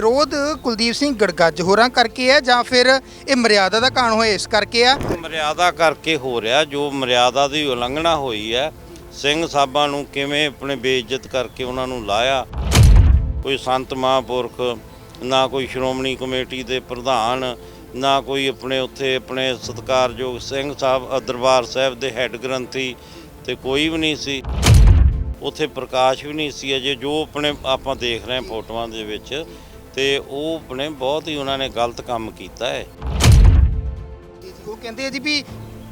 ਵਿਰੋਧ ਕੁਲਦੀਪ ਸਿੰਘ ਗੜਗੱਜ ਹੋਰਾਂ ਕਰਕੇ ਹੈ ਜਾਂ ਫਿਰ ਇਹ ਮਰਿਆਦਾ ਦਾ ਕਾਣ ਹੋਇਆ, ਇਸ ਕਰਕੇ ਆ ਮਰਿਆਦਾ ਕਰਕੇ ਹੋ ਰਿਹਾ, ਜੋ ਮਰਿਆਦਾ ਦੀ ਉਲੰਘਣਾ ਹੋਈ ਹੈ, ਸਿੰਘ ਸਾਹਿਬਾਂ ਨੂੰ ਕਿਵੇਂ ਆਪਣੇ ਬੇਇੱਜ਼ਤ ਕਰਕੇ ਉਹਨਾਂ ਨੂੰ ਲਾਇਆ? ਕੋਈ ਸੰਤ ਮਹਾਂਪੁਰਖ, ਨਾ ਕੋਈ ਸ਼੍ਰੋਮਣੀ ਕਮੇਟੀ ਦੇ ਪ੍ਰਧਾਨ, ਨਾ ਕੋਈ ਆਪਣੇ ਉੱਥੇ ਆਪਣੇ ਸਤਿਕਾਰਯੋਗ ਸਿੰਘ ਸਾਹਿਬ ਦਰਬਾਰ ਸਾਹਿਬ ਦੇ ਹੈੱਡ ਗ੍ਰੰਥੀ ਤੇ ਕੋਈ ਵੀ ਨਹੀਂ ਸੀ। ਉੱਥੇ ਪ੍ਰਕਾਸ਼ ਵੀ ਨਹੀਂ ਸੀ ਅਜੇ, ਜੋ ਆਪਣੇ ਆਪਾਂ ਦੇਖ ਰਹੇ ਫੋਟੋਆਂ ਦੇ ਵਿੱਚ ਤੇ ਉਹ ਆਪਣੇ ਬਹੁਤ ਹੀ ਉਹਨਾਂ ਨੇ ਗਲਤ ਕੰਮ ਕੀਤਾ ਹੈ। ਉਹ ਕਹਿੰਦੇ ਆ ਜੀ ਵੀ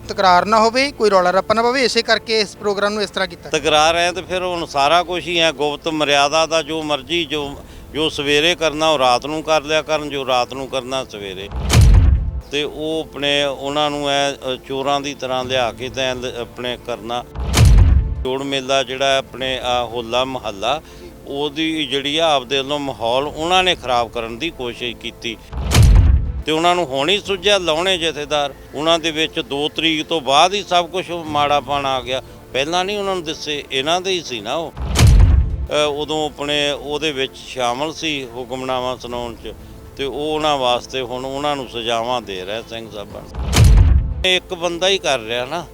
ਤਕਰਾਰ ਨਾ ਹੋਵੇ ਕੋਈ ਰੌਲਾ ਰੱਪਾ ਨਾ ਪਵੇ ਇਸੇ ਕਰਕੇ ਇਸ ਪ੍ਰੋਗਰਾਮ ਨੂੰ ਇਸ ਤਰ੍ਹਾਂ ਕੀਤਾ। ਤਕਰਾਰ ਹੈ ਤੇ ਫਿਰ ਹੁਣ ਸਾਰਾ ਕੁਝ ਹੀ ਹੈ ਗੁਪਤ ਮਰਿਆਦਾ ਦਾ ਜੋ ਮਰਜ਼ੀ ਜੋ ਜੋ ਸਵੇਰੇ ਕਰਨਾ ਉਹ ਰਾਤ ਨੂੰ ਕਰ ਲਿਆ ਕਰਨ ਜੋ ਰਾਤ ਨੂੰ ਕਰਨਾ ਸਵੇਰੇ। ਤੇ ਉਹ ਆਪਣੇ ਉਹਨਾਂ ਨੂੰ ਐ ਚੋਰਾਂ ਦੀ ਤਰ੍ਹਾਂ ਲਿਆ ਕੇ ਤੇ ਐਂ ਲ- ਆਪਣੇ ਕਰਨਾ। ਜੋੜ ਮੇਲਾ ਜਿਹੜਾ ਆਪਣੇ ਆ ਹੋਲਾ ਮਹੱਲਾ ਉਹਦੀ ਜਿਹੜੀ ਆ ਆਪਦੇ ਵੱਲੋਂ ਮਾਹੌਲ ਉਹਨਾਂ ਨੇ ਖਰਾਬ ਕਰਨ ਦੀ ਕੋਸ਼ਿਸ਼ ਕੀਤੀ। ਤੇ ਉਹਨਾਂ ਨੂੰ ਹੁਣ ਹੀ ਸੁਝਿਆ ਲਾਉਣੇ ਜਥੇਦਾਰ। ਉਹਨਾਂ ਦੇ ਵਿੱਚ 2 ਤਰੀਕ ਤੋਂ ਬਾਅਦ ਹੀ ਸਭ ਕੁਝ ਮਾੜਾ ਪਾਣਾ ਆ ਗਿਆ। ਪਹਿਲਾਂ ਨਹੀਂ ਉਹਨਾਂ ਨੂੰ ਦੱਸੇ, ਇਹਨਾਂ ਦੇ ਹੀ ਸੀ ਨਾ ਉਹ। ਉਦੋਂ ਆਪਣੇ ਉਹਦੇ ਵਿੱਚ ਸ਼ਾਮਲ ਸੀ ਹੁਕਮਨਾਮਾ ਸੁਣਾਉਣ ਚ। ਤੇ ਉਹ ਉਹਨਾਂ ਵਾਸਤੇ ਹੁਣ ਉਹਨਾਂ ਨੂੰ ਸਜ਼ਾਵਾਂ ਦੇ ਰਿਹਾ ਸਿੰਘ ਸਾਹਿਬਾਂ। ਨੂੰ। ਇੱਕ ਬੰਦਾ ਹੀ ਕਰ ਰਿਹਾ ਨਾ।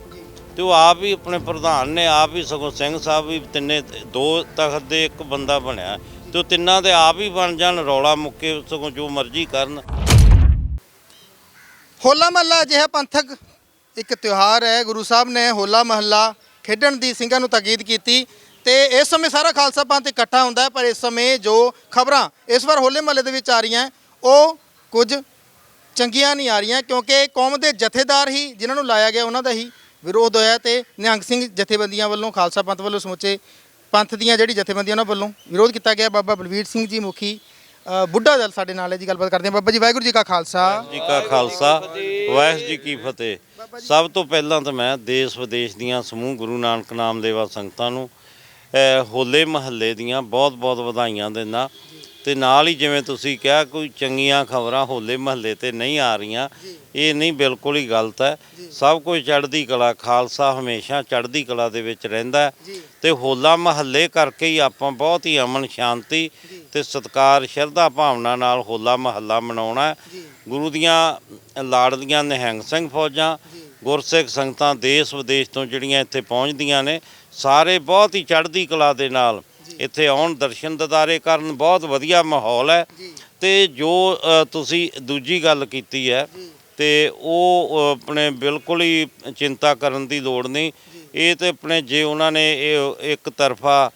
ਤੇ ਉਹ ਆਪ ਹੀ ਆਪਣੇ ਪ੍ਰਧਾਨ ਨੇ, ਆਪ ਹੀ ਸਗੋਂ ਸਿੰਘ ਸਾਹਿਬ ਵੀ ਤਿੰਨੇ ਦੋ ਤਖਤ ਦੇ ਇੱਕ ਬੰਦਾ ਬਣਿਆ। ਤੇ ਉਹ ਤਿੰਨਾਂ ਦੇ ਆਪ ਹੀ ਬਣ ਜਾਣ, ਰੌਲਾ ਮੁੱਕੇ ਸਗੋਂ ਜੋ ਮਰਜ਼ੀ ਕਰਨ। ਹੋਲਾ ਮਹੱਲਾ ਅਜਿਹਾ ਪੰਥਕ ਇੱਕ ਤਿਉਹਾਰ ਹੈ। ਗੁਰੂ ਸਾਹਿਬ ਨੇ ਹੋਲਾ ਮਹੱਲਾ ਖੇਡਣ ਦੀ ਸਿੰਘਾਂ ਨੂੰ ਤਾਕੀਦ ਕੀਤੀ ਤੇ ਇਸ ਸਮੇਂ ਸਾਰਾ ਖਾਲਸਾ ਪੰਥ ਇਕੱਠਾ ਹੁੰਦਾ ਪਰ ਇਸ ਸਮੇਂ ਜੋ ਖਬਰਾਂ ਇਸ ਵਾਰ ਹੋਲੇ ਮਹੱਲੇ ਦੇ ਵਿੱਚ ਆ ਰਹੀਆਂ, ਉਹ ਕੁਝ ਚੰਗੀਆਂ ਨਹੀਂ ਆ ਰਹੀਆਂ ਕਿਉਂਕਿ ਕੌਮ ਦੇ ਜਥੇਦਾਰ ਹੀ ਜਿਨ੍ਹਾਂ ਨੂੰ ਲਾਇਆ ਗਿਆ ਉਹਨਾਂ ਦਾ ਹੀ ਵਿਰੋਧ ਹੋਇਆ ਤੇ ਨਿਹੰਗ ਸਿੰਘ ਜਥੇਬੰਦੀਆਂ ਵੱਲੋਂ ਖਾਲਸਾ ਪੰਥ ਵੱਲੋਂ ਸਮੁੱਚੇ ਪੰਥ ਦੀਆਂ ਜਿਹੜੀ ਜਥੇਬੰਦੀਆਂ ਉਹਨਾਂ ਵੱਲੋਂ ਵਿਰੋਧ ਕੀਤਾ ਗਿਆ। ਬਾਬਾ ਬਲਵੀਰ ਸਿੰਘ ਜੀ ਮੁਖੀ ਬੁੱਢਾ ਦਲ ਸਾਡੇ ਨਾਲ ਹੈ ਜੀ ਗੱਲਬਾਤ ਕਰਦੇ ਹਾਂ। ਬਾਬਾ ਜੀ ਵਾਹਿਗੁਰੂ ਜੀ ਕਾ ਖਾਲਸਾ। ਜੀ ਕਾ ਖਾਲਸਾ ਵਾਹਿਗੁਰੂ ਜੀ ਕੀ ਫਤਿਹ। ਸਭ ਤੋਂ ਪਹਿਲਾਂ ਤਾਂ ਮੈਂ ਦੇਸ਼ ਵਿਦੇਸ਼ ਦੀਆਂ ਸਮੂਹ ਗੁਰੂ ਨਾਨਕ ਨਾਮ ਦੇਵਾ ਸੰਗਤਾਂ ਨੂੰ ਹੋਲੇ ਮਹੱਲੇ ਦੀਆਂ ਬਹੁਤ-ਬਹੁਤ ਵਧਾਈਆਂ ਦਿੰਦਾ। ਤੇ ਨਾਲ ਹੀ ਜਿਵੇਂ ਤੁਸੀਂ ਕਿਹਾ ਕੋਈ ਚੰਗੀਆਂ ਖਬਰਾਂ ਹੋਲੇ ਮਹੱਲੇ ਤੇ ਨਹੀਂ ਆ ਰਹੀਆਂ। ਇਹ ਨਹੀਂ ਬਿਲਕੁਲ ਹੀ ਗਲਤ ਹੈ। ਸਭ ਕੁਝ ਚੜ੍ਹਦੀ ਕਲਾ ਖਾਲਸਾ ਹਮੇਸ਼ਾ ਚੜ੍ਹਦੀ ਕਲਾ ਦੇ ਵਿੱਚ ਰਹਿੰਦਾ ਤੇ ਹੋਲਾ ਮਹੱਲੇ ਕਰਕੇ ਹੀ ਆਪਾਂ ਬਹੁਤ ਹੀ ਅਮਨ ਸ਼ਾਂਤੀ ਤੇ ਸਤਕਾਰ ਸ਼ਰਧਾ ਭਾਵਨਾ ਨਾਲ ਹੋਲਾ ਮਹੱਲਾ ਮਨਾਉਣਾ ਗੁਰੂ ਦੀਆਂ ਲਾੜਲੀਆਂ ਨਿਹੰਗ ਸਿੰਘ ਫੌਜਾਂ ਗੁਰਸਿੱਖ ਸੰਗਤਾਂ ਦੇਸ਼ ਵਿਦੇਸ਼ ਤੋਂ ਜਿਹੜੀਆਂ ਇੱਥੇ ਪਹੁੰਚਦੀਆਂ ਨੇ ਸਾਰੇ ਬਹੁਤ ਹੀ ਚੜ੍ਹਦੀ ਕਲਾ ਦੇ ਨਾਲ ਇੱਥੇ ਆਉਣ ਦਰਸ਼ਨ ਦਿਦਾਰੇ ਕਰਨ ਬਹੁਤ ਵਧੀਆ ਮਾਹੌਲ ਹੈ। ਤੇ ਜੋ ਤੁਸੀਂ ਦੂਜੀ ਗੱਲ ਕੀਤੀ ਹੈ ਤੇ ਉਹ ਆਪਣੇ ਬਿਲਕੁਲ ਹੀ ਚਿੰਤਾ ਕਰਨ ਦੀ ਲੋੜ ਨਹੀਂ। ਇਹ ਤੇ ਆਪਣੇ ਜੇ ਉਹਨਾਂ ਨੇ ਇਹ ਇੱਕ ਤਰਫਾ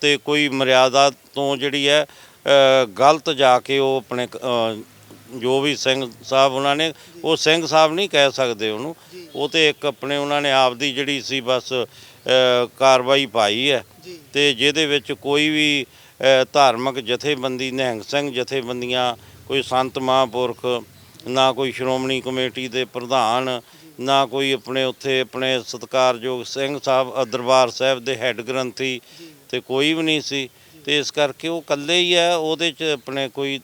ਤੇ ਕੋਈ ਮਰਿਆਦਾ ਤੋਂ ਜਿਹੜੀ ਹੈ ਗਲਤ ਜਾ ਕੇ ਉਹ ਆਪਣੇ ਜੋ ਵੀ ਸਿੰਘ ਸਾਹਿਬ ਉਹਨਾਂ ਨੇ ਉਹ ਸਿੰਘ ਸਾਹਿਬ ਨਹੀਂ ਕਹਿ ਸਕਦੇ ਉਹਨੂੰ। ਉਹ ਤੇ ਇੱਕ ਆਪਣੇ ਉਹਨਾਂ ਨੇ ਆਪਦੀ ਜਿਹੜੀ ਸੀ ਬਸ ਕਾਰਵਾਈ ਪਾਈ ਹੈ। ਤੇ ਜਿਹਦੇ ਵਿੱਚ ਕੋਈ ਵੀ ਧਾਰਮਿਕ ਜਥੇਬੰਦੀ ਨਿਹੰਗ ਸਿੰਘ ਜਥੇਬੰਦੀਆਂ ਕੋਈ ਸੰਤ ਮਹਾਂਪੁਰਖ ਨਾ ਕੋਈ ਸ਼੍ਰੋਮਣੀ ਕਮੇਟੀ ਦੇ ਪ੍ਰਧਾਨ ਨਾ ਕੋਈ ਆਪਣੇ ਉੱਥੇ ਆਪਣੇ ਸਤਿਕਾਰਯੋਗ ਸਿੰਘ ਸਾਹਿਬ ਦਰਬਾਰ ਸਾਹਿਬ ਦੇ ਹੈੱਡ ਗ੍ਰੰਥੀ ਤੇ ਕੋਈ ਵੀ ਨਹੀਂ ਸੀ। ਤੇ ਇਸ ਕਰਕੇ ਉਹ ਇਕੱਲੇ ਹੀ ਹੈ ਉਹਦੇ ਚ ਆਪਣੇ ਕੋਈ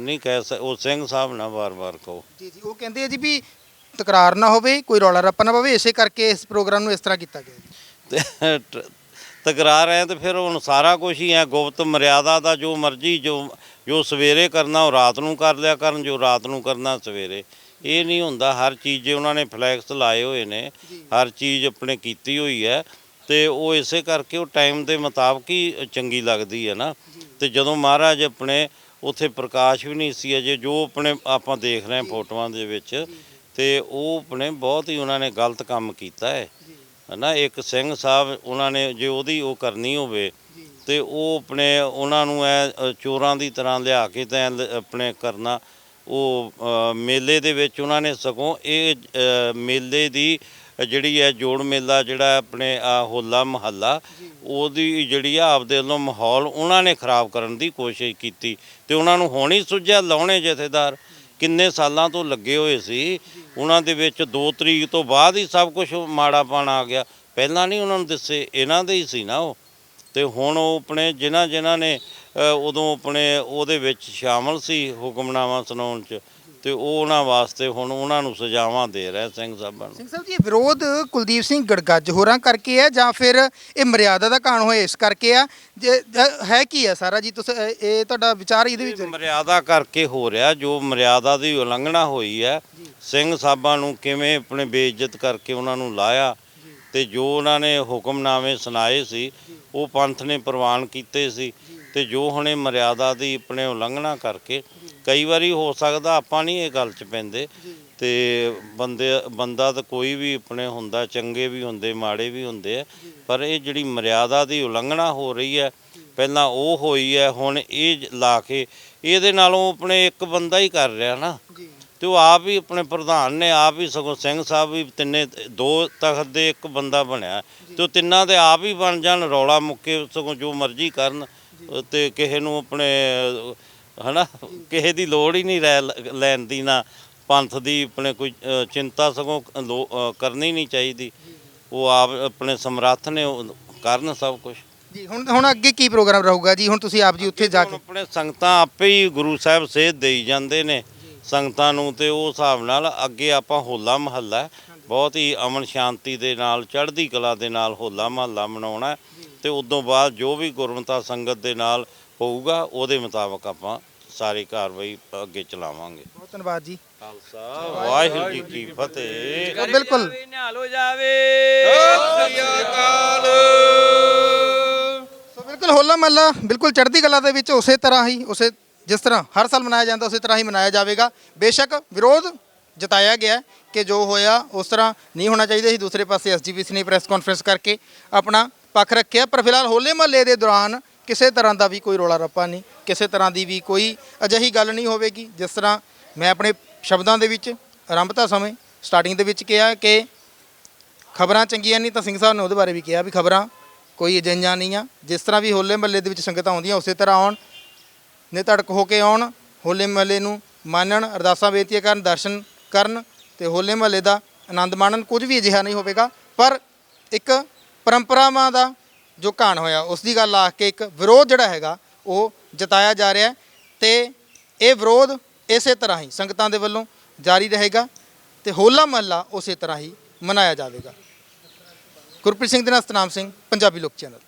ਨਹੀਂ ਕਹਿ ਸਕ ਉਹ ਸਿੰਘ ਸਾਹਿਬ ਨਾ ਵਾਰ-ਵਾਰ ਕਹੋ। ਜੀ ਜੀ ਉਹ ਕਹਿੰਦੇ ਆ ਜੀ ਵੀ ਤਕਰਾਰ ਨਾ ਹੋਵੇ ਕੋਈ ਰੌਲਾ ਰੱਪਾ ਨਾ ਪਵੇ ਇਸੇ ਕਰਕੇ ਇਸ ਪ੍ਰੋਗਰਾਮ ਨੂੰ ਇਸ ਤਰ੍ਹਾਂ ਕੀਤਾ ਗਿਆ ਜੀ। ਤੇ ਟ- ਤਕਰਾਰ ਹੈ ਤੇ ਫਿਰ ਹੁਣ ਸਾਰਾ ਕੁਝ ਹੀ ਹੈ ਗੁਪਤ ਮਰਿਆਦਾ ਦਾ ਜੋ ਮਰਜ਼ੀ ਜੋ ਜੋ ਸਵੇਰੇ ਕਰਨਾ ਉਹ ਰਾਤ ਨੂੰ ਕਰ ਲਿਆ ਕਰਨ ਜੋ ਰਾਤ ਨੂੰ ਕਰਨਾ ਸਵੇਰੇ। ਇਹ ਨਹੀਂ ਹੁੰਦਾ ਹਰ ਚੀਜ਼ ਜੇ ਉਹਨਾਂ ਨੇ ਫਲੈਕਸ ਲਾਏ ਹੋਏ ਨੇ ਹਰ ਚੀਜ਼ ਆਪਣੇ ਕੀਤੀ ਹੋਈ ਹੈ ਤੇ ਉਹ ਇਸੇ ਕਰਕੇ ਉਹ ਟਾਈਮ ਦੇ ਮੁਤਾਬਕ ਹੀ ਚੰਗੀ ਲੱਗਦੀ ਹੈ ਨਾ। ਤੇ ਜਦੋਂ ਮਹਾਰਾਜ ਆਪਣੇ ਉੱਥੇ ਪ੍ਰਕਾਸ਼ ਵੀ ਨਹੀਂ ਸੀ ਅਜੇ ਜੋ ਆਪਣੇ ਆਪਾਂ ਦੇਖ ਰਹੇ ਹਾਂ ਫੋਟੋਆਂ ਦੇ ਵਿੱਚ ਤੇ ਉਹ ਆਪਣੇ ਬਹੁਤ ਹੀ ਉਹਨਾਂ ਨੇ ਗਲਤ ਕੰਮ ਕੀਤਾ ਹੈ। ਹਨਾ ਇੱਕ ਸਿੰਘ ਸਾਹਿਬ ਉਹਨਾਂ ਨੇ ਜੇ ਉਹਦੀ ਉਹ ਕਰਨੀ ਹੋਵੇ ਤੇ ਉਹ ਆਪਣੇ ਉਹਨਾਂ ਨੂੰ ਐ ਚੋਰਾਂ ਦੀ ਤਰ੍ਹਾਂ ਲਿਆ ਕੇ ਤੇ ਆਪਣੇ ਕਰਨਾ ਉਹ ਮੇਲੇ ਦੇ ਵਿੱਚ ਉਹਨਾਂ ਨੇ ਸਗੋਂ ਇਹ ਮੇਲੇ ਦੀ ਜਿਹੜੀ ਹੈ ਜੋੜ ਮੇਲਾ ਜਿਹੜਾ ਆਪਣੇ ਆ ਹੋਲਾ ਮਹੱਲਾ ਉਹਦੀ ਜਿਹੜੀ ਆ ਆਪਦੇ ਵੱਲੋਂ ਮਾਹੌਲ ਉਹਨਾਂ ਨੇ ਖਰਾਬ ਕਰਨ ਦੀ ਕੋਸ਼ਿਸ਼ ਕੀਤੀ ਤੇ ਉਹਨਾਂ ਨੂੰ ਹੁਣ ਹੀ ਸੁਝਿਆ ਲਾਉਣੇ ਜਥੇਦਾਰ। ਕਿੰਨੇ ਸਾਲਾਂ ਤੋਂ ਲੱਗੇ ਹੋਏ ਸੀ ਉਹਨਾਂ ਦੇ ਵਿੱਚ 2 ਤਰੀਕ ਤੋਂ ਬਾਅਦ ਹੀ ਸਭ ਕੁਝ ਮਾੜਾ ਪਾਣਾ ਆ ਗਿਆ। ਪਹਿਲਾਂ ਨਹੀਂ ਉਹਨਾਂ ਨੂੰ ਦੱਸੇ ਇਹਨਾਂ ਦੇ ਹੀ ਸੀ ਨਾ ਉਹ। ਤੇ ਹੁਣ ਉਹ ਆਪਣੇ ਜਿਨ੍ਹਾਂ ਜਿਨ੍ਹਾਂ ਨੇ ਉਦੋਂ ਆਪਣੇ ਉਹਦੇ ਵਿੱਚ ਸ਼ਾਮਲ ਸੀ ਹੁਕਮਨਾਮਾ ਸੁਣਾਉਣ ਚ ਤੇ ਉਹ ਉਹਨਾਂ ਵਾਸਤੇ ਹੁਣ ਉਹਨਾਂ ਨੂੰ ਸਜ਼ਾਵਾਂ ਦੇ ਰਿਹਾ ਸਿੰਘ ਸਾਹਿਬਾਂ ਨੂੰ। ਸਿੰਘ ਸਾਹਿਬ ਜੀ ਇਹ ਵਿਰੋਧ ਕੁਲਦੀਪ ਸਿੰਘ ਗੜਗੱਜ ਹੋਰਾਂ ਕਰਕੇ ਹੈ ਜਾਂ ਫਿਰ ਇਹ ਮਰਿਆਦਾ ਦਾ ਕਾਣ ਹੋਇਆ ਇਸ ਕਰਕੇ ਆ? ਜੇ- ਜ- ਹੈ ਕੀ ਹੈ ਸਾਰਾ ਜੀ ਤੁਸੀਂ ਇਹ ਇਹ ਤੁਹਾਡਾ ਵਿਚਾਰ ਇਹਦੇ ਵਿੱਚ? ਮਰਿਆਦਾ ਕਰਕੇ ਹੋ ਰਿਹਾ ਜੋ ਮਰਿਆਦਾ ਦੀ ਉਲੰਘਣਾ ਹੋਈ ਹੈ ਸਿੰਘ ਸਾਹਿਬਾਂ ਨੂੰ ਕਿਵੇਂ ਆਪਣੇ ਬੇਇੱਜ਼ਤ ਕਰਕੇ ਉਹਨਾਂ ਨੂੰ ਲਾਇਆ ਤੇ ਜੋ ਉਹਨਾਂ ਨੇ ਹੁਕਮਨਾਮੇ ਸੁਣਾਏ ਸੀ ਉਹ ਪੰਥ ਨੇ ਪ੍ਰਵਾਨ ਕੀਤੇ ਸੀ ਤੇ ਜੋ ਹੁਣੇ ਮਰਿਆਦਾ ਦੀ ਆਪਣੇ ਉਲੰਘਣਾ ਕਰਕੇ ਕਈ ਵਾਰੀ ਹੋ ਸਕਦਾ ਆਪਾਂ ਨਹੀਂ ਇਹ ਗੱਲ 'ਚ ਪੈਂਦੇ। ਤੇ ਬੰਦੇ ਬੰਦਾ ਤਾਂ ਕੋਈ ਵੀ ਆਪਣੇ ਹੁੰਦਾ ਚੰਗੇ ਵੀ ਹੁੰਦੇ ਮਾੜੇ ਵੀ ਹੁੰਦੇ ਆ। ਪਰ ਇਹ ਜਿਹੜੀ ਮਰਿਆਦਾ ਦੀ ਉਲੰਘਣਾ ਹੋ ਰਹੀ ਹੈ ਪਹਿਲਾਂ ਉਹ ਹੋਈ ਹੈ ਹੁਣ ਇਹ ਲਾ ਕੇ ਇਹਦੇ ਨਾਲੋਂ ਆਪਣੇ ਇੱਕ ਬੰਦਾ ਹੀ ਕਰ ਰਿਹਾ ਨਾ। ਤੇ ਉਹ ਆਪ ਹੀ ਆਪਣੇ ਪ੍ਰਧਾਨ ਨੇ ਆਪ ਹੀ ਸਗੋਂ ਸਿੰਘ ਸਾਹਿਬ ਵੀ ਤਿੰਨੇ ਦੋ ਤਖਤ ਦੇ ਇੱਕ ਬੰਦਾ ਬਣਿਆ। ਤੇ ਉਹ ਤਿੰਨਾਂ ਦੇ ਆਪ ਹੀ ਬਣ ਜਾਣ ਰੌਲਾ ਮੁੱਕੇ ਸਗੋਂ ਜੋ ਮਰਜ਼ੀ ਕਰਨ ਤੇ ਕਿਸੇ ਨੂੰ ਆਪਣੇ ਹਨਾ? ਕਿਸੇ ਦੀ ਲੋੜ ਹੀ ਨਹੀਂ ਰਹਿ ਲੈਣ ਦੀ ਨਾ। ਪੰਥ ਦੀ ਆਪਣੇ ਕੋਈ ਅ, ਚਿੰਤਾ ਸਗੋਂ ਲੋ- ਅ, ਕਰਨੀ ਨਹੀਂ ਚਾਹੀਦੀ। ਉਹ ਆਪ ਆਪਣੇ ਸਮਰੱਥ ਨੇ ਉਹ ਕਰਨ ਸਭ ਕੁਝ ਜੀ ਹੁਣ ਹੁਣ ਅੱਗੇ ਕੀ ਪ੍ਰੋਗਰਾਮ ਰਹੂਗਾ? ਜੀ ਹੁਣ ਤੁਸੀਂ ਆਪ ਜੀ ਉੱਥੇ ਜਾ ਕੇ ਆਪਣੇ ਸੰਗਤਾਂ ਆਪੇ ਹੀ ਗੁਰੂ ਸਾਹਿਬ ਸੇਧ ਦੇਈ ਜਾਂਦੇ ਨੇ। ਸੰਗਤਾਂ ਨੂੰ ਤੇ ਉਹ ਹਿਸਾਬ ਨਾਲ ਅੱਗੇ ਆਪਾਂ ਹੋਲਾ ਮਹੱਲਾ ਬਹੁਤ ਹੀ ਅਮਨ ਸ਼ਾਂਤੀ ਦੇ ਨਾਲ ਚੜ੍ਹਦੀ ਕਲਾ ਦੇ ਨਾਲ ਹੋਲਾ ਮਹੱਲਾ ਮਨਾਉਣਾ ਹੈ। ਤੇ ਉਦੋਂ ਬਾਅਦ ਜੋ ਵੀ ਗੁਰਮਤਾ ਸੰਗਤ ਦੇ ਨਾਲ ਹੋਊਗਾ ਉਹਦੇ ਮੁਤਾਬਕ ਆਪਾਂ ਸਾਰੀ ਕਾਰਵਾਈ ਅੱਗੇ ਚਲਾਵਾਂਗੇ। ਬਹੁਤ ਧੰਨਵਾਦ ਜੀ। ਖਾਲਸਾ। ਵਾਹਿਗੁਰੂ ਜੀ ਕੀ ਫਤਿਹ। ਤਾਂ ਬਿਲਕੁਲ। ਨਿਹਾਲ ਹੋ ਜਾਵੇ। ਸੋ ਬਿਲਕੁਲ ਹੋਲਾ ਮਹੱਲਾ ਬਿਲਕੁਲ ਚੜ੍ਹਦੀ ਕਲਾ ਦੇ ਵਿੱਚ ਉਸੇ ਤਰ੍ਹਾਂ ਹੀ ਉਸੇ ਜਿਸ ਤਰ੍ਹਾਂ ਹਰ ਸਾਲ ਮਨਾਇਆ ਜਾਂਦਾ ਉਸੇ ਤਰ੍ਹਾਂ ਹੀ ਮਨਾਇਆ ਜਾਵੇਗਾ। ਬੇਸ਼ੱਕ ਵਿਰੋਧ ਜਤਾਇਆ ਗਿਆ ਹੈ ਕਿ ਜੋ ਹੋਇਆ ਉਸ ਤਰ੍ਹਾਂ ਨਹੀਂ ਹੋਣਾ ਚਾਹੀਦਾ ਸੀ। ਦੂਸਰੇ ਪਾਸੇ ਐਸਜੀਪੀਸੀ ਨੇ ਪ੍ਰੈਸ ਕਾਨਫਰੰਸ ਕਰਕੇ ਆਪਣਾ ਪੱਖ ਰੱਖਿਆ। ਪਰ ਫਿਲਹਾਲ ਹੋਲੇ ਮਹੱਲੇ ਦੇ ਦੌਰਾਨ ਕਿਸੇ ਤਰ੍ਹਾਂ ਦਾ ਵੀ ਕੋਈ ਰੋਲਾ ਰੱਪਾ ਨਹੀਂ, ਕਿਸੇ ਤਰ੍ਹਾਂ ਦੀ ਵੀ ਕੋਈ ਅਜਿਹੀ ਗੱਲ ਨਹੀਂ ਹੋਵੇਗੀ, ਜਿਸ ਤਰ੍ਹਾਂ ਮੈਂ ਆਪਣੇ ਸ਼ਬਦਾਂ ਦੇ ਵਿੱਚ ਆਰੰਭਤਾ ਸਮੇਂ ਸਟਾਰਟਿੰਗ ਦੇ ਵਿੱਚ ਕਿਹਾ ਕਿ ਖਬਰਾਂ ਚੰਗੀਆਂ ਨਹੀਂ ਤਾਂ ਸਿੰਘ ਸਾਹਿਬ ਨੇ ਉਹਦੇ ਬਾਰੇ ਵੀ ਕਿਹਾ ਵੀ ਖਬਰਾਂ ਕੋਈ ਅਜਿਹੀਆਂ ਨਹੀਂ ਆ। ਜਿਸ ਤਰ੍ਹਾਂ ਵੀ ਹੋਲੇ ਮਹੱਲੇ ਦੇ ਵਿੱਚ ਸੰਗਤਾਂ ਆਉਂਦੀਆਂ, ਉਸੇ ਤਰ੍ਹਾਂ ਆਉਣ ਨਿਧੜਕ ਹੋ ਕੇ ਆਉਣ, ਹੋਲੇ ਮਹੱਲੇ ਨੂੰ ਮੰਨਣ, ਅਰਦਾਸਾਂ ਬੇਨਤੀਆਂ ਕਰਨ, ਦਰਸ਼ਨ ਕਰਨ ਤੇ ਹੋਲੇ ਮਹੱਲੇ ਦਾ ਆਨੰਦ ਮਾਣਨ ਕੁਝ ਵੀ ਅਜਿਹਾ ਨਹੀਂ ਹੋਵੇਗਾ। ਪਰ ਇੱਕ ਪਰੰਪਰਾਵਾਂ ਦਾ ਜੋ ਘਾਣ ਹੋਇਆ, ਉਸ ਦੀ ਗੱਲ ਆਖ ਕੇ ਇੱਕ ਵਿਰੋਧ ਜਿਹੜਾ ਹੈਗਾ, ਉਹ ਜਤਾਇਆ ਜਾ ਰਿਹਾ ਹੈ ਤੇ ਇਹ ਵਿਰੋਧ ਇਸੇ ਤਰ੍ਹਾਂ ਹੀ ਸੰਗਤਾਂ ਦੇ ਵੱਲੋਂ ਜਾਰੀ ਰਹੇਗਾ ਤੇ ਹੋਲਾ ਮਹੱਲਾ ਉਸੇ ਤਰ੍ਹਾਂ ਹੀ ਮਨਾਇਆ ਜਾਵੇਗਾ। ਗੁਰਪ੍ਰੀਤ ਸਿੰਘ ਦੇ ਨਾਲ ਸਤਨਾਮ ਸਿੰਘ, ਪੰਜਾਬੀ ਲੋਕ ਚੈਨਲ।